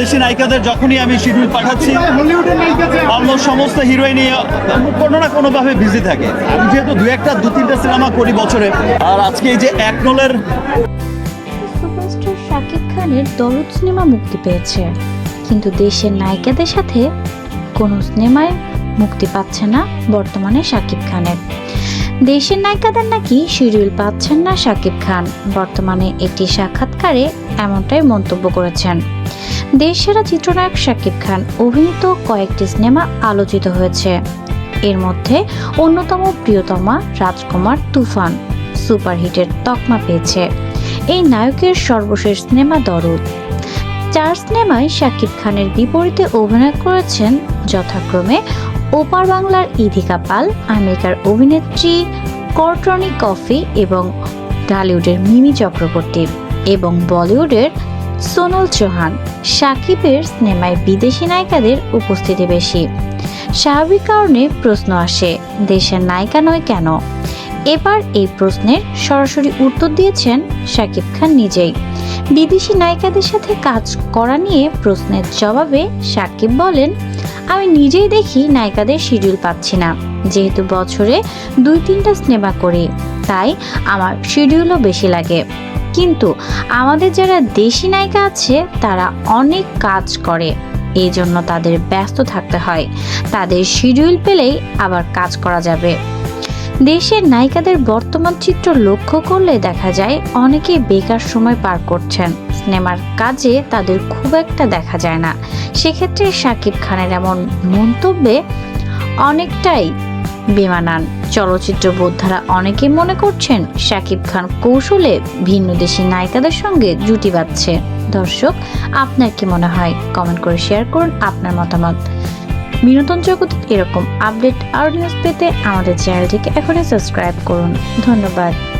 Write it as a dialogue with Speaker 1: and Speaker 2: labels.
Speaker 1: দেশি নায়িকাদের যখনই আমি শিডিউল পাঠাচ্ছি অলমোস্ট সমস্ত হিরোইন কোনো না কোনোভাবে বিজি থাকে। আমি যেহেতু দু একটা, দু তিনটা সিনেমা করি বছরে, আর আজকে এই যে এক নলের
Speaker 2: সুপারস্টার শাকিব খানের দরদ সিনেমা মুক্তি পেয়েছে। কিন্তু দেশের নায়িকাদের সাথে কোনো সিনেমায় মুক্তি পাচ্ছে না বর্তমানে শাকিব খানের। দেশের নায়িকাদের নাকি শিডিউল পাচ্ছেন না শাকিব খান। বর্তমানে একটি সাক্ষাৎকারে এমনটাই মন্তব্য করেছেন। দেশ সেরা চিত্রনায়ক শাকিব খান অভিনীত কয়েকটি সিনেমা আলোচিত হয়েছে। এর মধ্যে অন্যতম প্রিয়তমা রাজকুমার তুফান সুপারহিটের তকমা পেয়েছে। এই নায়কের সর্বশেষ সিনেমা দরদ। চার সিনেমায় শাকিব খানের বিপরীতে অভিনয় করেছেন যথাক্রমে ওপার বাংলার ইধিকা পাল, আমেরিকার অভিনেত্রী কর্টনি কফি এবং ঢালিউডের মিমি চক্রবর্তী এবং বলিউডের সোনাল চৌহান, সাকিবের সিনেমায় বিদেশি নায়িকাদের উপস্থিতি বেশি। স্বাভাবিক কারণে প্রশ্ন আসে, দেশের নায়িকা নয় কেন? এবার এই প্রশ্নের সরাসরি উত্তর দিয়েছেন শাকিব খান নিজেই। বিদেশি নায়িকাদের সাথে কাজ করা নিয়ে প্রশ্নের জবাবে সাকিব বলেন, আমি নিজেই দেখি নায়িকাদের শিডিউল পাচ্ছি না। যেহেতু বছরে দুই তিনটা সিনেমা করি, তাই আমার শিডিউলও বেশি লাগে। কিন্তু আমাদের যারা দেশি নায়িকা আছে, তারা অনেক কাজ করে। এই জন্য তাদের ব্যস্ত থাকতে হয়। তাদের শিডিউল পেলেই আবার কাজ করা যাবে। দেশের নায়িকাদের বর্তমান চিত্র লক্ষ্য করলে দেখা যায় অনেকেই বেকার সময় পার করছেন। সিনেমার কাজে তাদের খুব একটা দেখা যায় না। সেক্ষেত্রে শাকিব খানের এমন মন্তব্যে অনেকটাই বেমানান। চলচ্চিত্র বোদ্ধারা অনেকে মনে করছেন, শাকিব খান কৌশলে ভিন্ন দেশি নায়িকাদের সঙ্গে জুটি বাঁধছে। দর্শক, আপনার কি মনে হয়? কমেন্ট করে শেয়ার করুন আপনার মতামত। বিনোদন জগতে এরকম আপডেট আর নিউজ পেতে আমাদের চ্যানেলটিকে এখনই সাবস্ক্রাইব করুন। ধন্যবাদ।